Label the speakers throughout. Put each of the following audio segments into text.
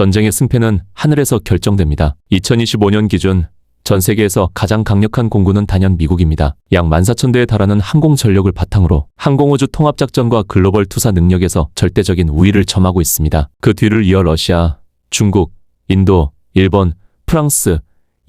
Speaker 1: 전쟁의 승패는 하늘에서 결정됩니다. 2025년 기준 전 세계에서 가장 강력한 공군은 단연 미국입니다. 약 14,000대에 달하는 항공 전력을 바탕으로 항공우주 통합작전과 글로벌 투사 능력에서 절대적인 우위를 점하고 있습니다. 그 뒤를 이어 러시아, 중국, 인도, 일본, 프랑스,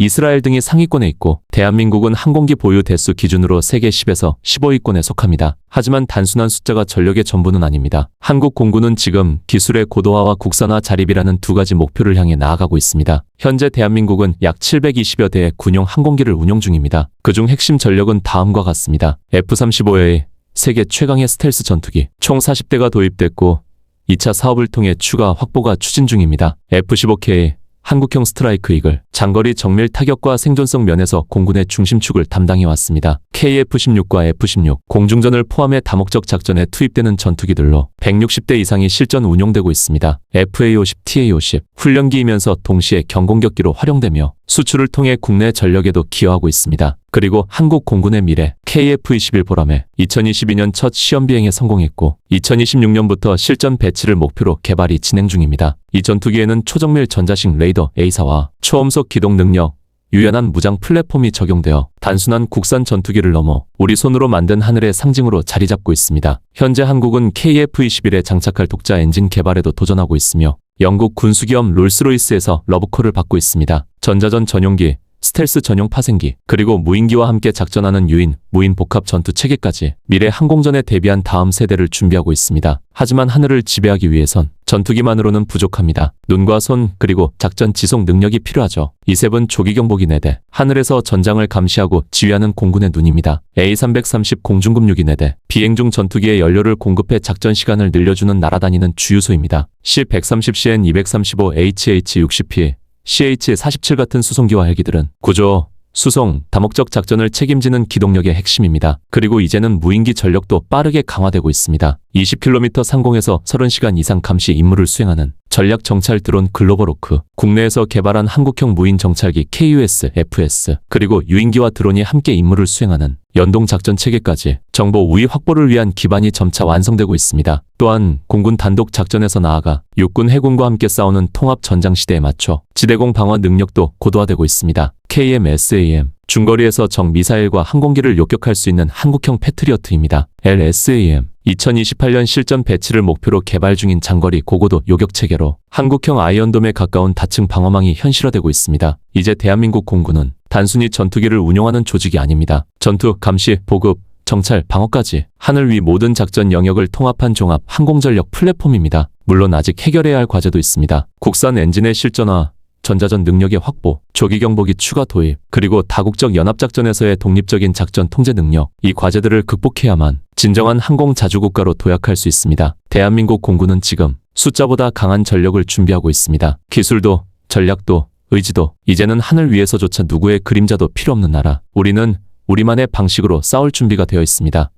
Speaker 1: 이스라엘 등이 상위권에 있고 대한민국은 항공기 보유 대수 기준으로 세계 10에서 15위권에 속합니다. 하지만 단순한 숫자가 전력의 전부는 아닙니다. 한국 공군은 지금 기술의 고도화와 국산화 자립이라는 두 가지 목표를 향해 나아가고 있습니다. 현재 대한민국은 약 720여 대의 군용 항공기를 운용 중입니다. 그중 핵심 전력은 다음과 같습니다. F-35의 세계 최강의 스텔스 전투기 총 40대가 도입됐고 2차 사업을 통해 추가 확보가 추진 중입니다. F-15K 한국형 스트라이크 이글 장거리 정밀 타격과 생존성 면에서 공군의 중심축을 담당해 왔습니다. KF-16과 F-16 공중전을 포함해 다목적 작전에 투입되는 전투기들로 160대 이상이 실전 운용되고 있습니다. FA-50, TA-50 훈련기이면서 동시에 경공격기로 활용되며 수출을 통해 국내 전력에도 기여하고 있습니다. 그리고 한국 공군의 미래 KF-21 보람에 2022년 첫 시험 비행에 성공했고 2026년부터 실전 배치를 목표로 개발이 진행 중입니다. 이 전투기에는 초정밀 전자식 레이더 A사와 초음속 기동 능력 유연한 무장 플랫폼이 적용되어 단순한 국산 전투기를 넘어 우리 손으로 만든 하늘의 상징으로 자리 잡고 있습니다. 현재 한국은 KF-21에 장착할 독자 엔진 개발에도 도전하고 있으며 영국 군수기업 롤스로이스에서 러브콜을 받고 있습니다. 전자전 전용기, 스텔스 전용 파생기, 그리고 무인기와 함께 작전하는 유인, 무인 복합 전투 체계까지 미래 항공전에 대비한 다음 세대를 준비하고 있습니다. 하지만 하늘을 지배하기 위해선 전투기만으로는 부족합니다. 눈과 손 그리고 작전 지속 능력이 필요하죠. 이셉은 조기 경보기 4대, 하늘에서 전장을 감시하고 지휘하는 공군의 눈입니다. A330 공중급유기 4대, 비행 중 전투기에 연료를 공급해 작전 시간을 늘려주는 날아다니는 주유소입니다. C-130CN 235 HH-60P, CH-47 같은 수송기와 헬기들은 구조, 수송, 다목적 작전을 책임지는 기동력의 핵심입니다. 그리고 이제는 무인기 전력도 빠르게 강화되고 있습니다. 20km 상공에서 30시간 이상 감시 임무를 수행하는 전략 정찰 드론 글로벌호크, 국내에서 개발한 한국형 무인 정찰기 KUS, FS, 그리고 유인기와 드론이 함께 임무를 수행하는 연동 작전 체계까지 정보 우위 확보를 위한 기반이 점차 완성되고 있습니다. 또한 공군 단독 작전에서 나아가 육군 해군과 함께 싸우는 통합 전장 시대에 맞춰 지대공 방어 능력도 고도화되고 있습니다. KMSAM 중거리에서 적 미사일과 항공기를 요격할 수 있는 한국형 패트리어트입니다. LSAM 2028년 실전 배치를 목표로 개발 중인 장거리 고고도 요격 체계로 한국형 아이언돔에 가까운 다층 방어망이 현실화되고 있습니다. 이제 대한민국 공군은 단순히 전투기를 운용하는 조직이 아닙니다. 전투, 감시, 보급, 정찰, 방어까지 하늘 위 모든 작전 영역을 통합한 종합 항공전력 플랫폼입니다. 물론 아직 해결해야 할 과제도 있습니다. 국산 엔진의 실전화, 전자전 능력의 확보, 조기 경보기 추가 도입, 그리고 다국적 연합작전에서의 독립적인 작전 통제 능력, 이 과제들을 극복해야만 진정한 항공 자주국가로 도약할 수 있습니다. 대한민국 공군은 지금 숫자보다 강한 전력을 준비하고 있습니다. 기술도, 전략도, 의지도, 이제는 하늘 위에서조차 누구의 그림자도 필요 없는 나라. 우리는 우리만의 방식으로 싸울 준비가 되어 있습니다.